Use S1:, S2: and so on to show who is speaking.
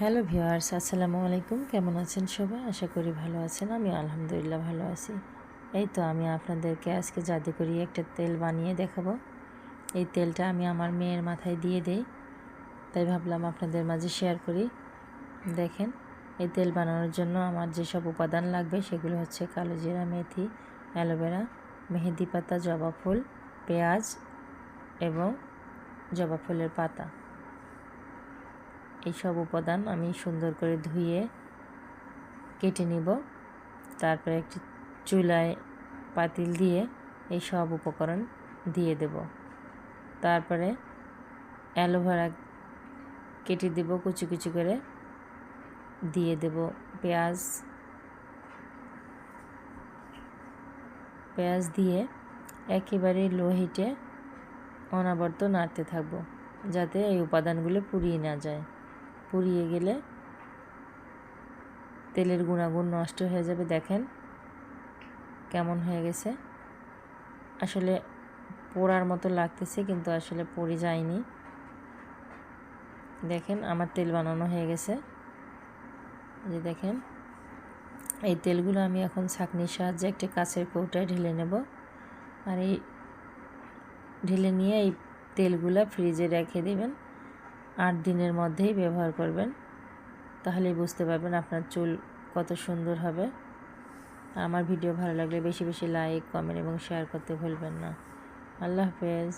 S1: Hello viewers, আসসালামু আলাইকুম। কেমন আছেন সবাই? আশা করি ভালো আছেন। আমি আলহামদুলিল্লাহ ভালো আছি। এই তো আমি আপনাদেরকে আজকে জাদুকরি একটা তেল বানিয়ে দেখাবো। এই তেলটা আমি আমার মেয়ের মাথায় দিয়ে দেই। তাই ভাবলাম আপনাদের মাঝে শেয়ার করি। দেখেন, এই তেল বানানোর জন্য আমার যেসব উপাদান লাগবে সেগুলো হচ্ছে কালো জিরা, মেথি অ্যালোভেরা মেহেদি পাতা, জবা ফুল, পেঁয়াজ এবং জবা ফুলের পাতা। এই সব উপাদান আমি সুন্দর করে ধুয়ে কেটে নিব। তারপরে একটি চুলায় পাতিল দিয়ে এই সব উপকরণ দিয়ে দেব। তারপরে অ্যালোভেরা কেটে দেব, কুচি কুচি করে। দিয়ে দেব পেঁয়াজ। পেঁয়াজ দিয়ে একেবারে লো হিটে অনাবর্ত নাড়তে থাকব, যাতে এই উপাদানগুলো পুড়িয়ে না যায়। পুড়িয়ে গেলে তেলের গুণাগুণ নষ্ট হয়ে যাবে। দেখেন কেমন হয়ে গেছে। আসলে পোড়ার মতো লাগতেছে কিন্তু আসলে পড়ে যায়নি। দেখেন আমার তেল বানানো হয়ে গেছে। যে দেখেন, এই তেলগুলো আমি এখন ছাঁকনির সাহায্যে একটি কাছের কৌটায় ঢেলে নেব। আর এই ঢেলে নিয়ে এই তেলগুলো ফ্রিজে রেখে দেবেন। আট দিনের মধ্যেই ব্যবহার করবেন। তাহলেই বুঝতে পারবেন আপনার চুল কত সুন্দর হবে। আমার ভিডিও ভালো লাগলে বেশি বেশি লাইক কমেন্ট এবং শেয়ার করতে ভুলবেন না। আল্লাহ হাফেজ।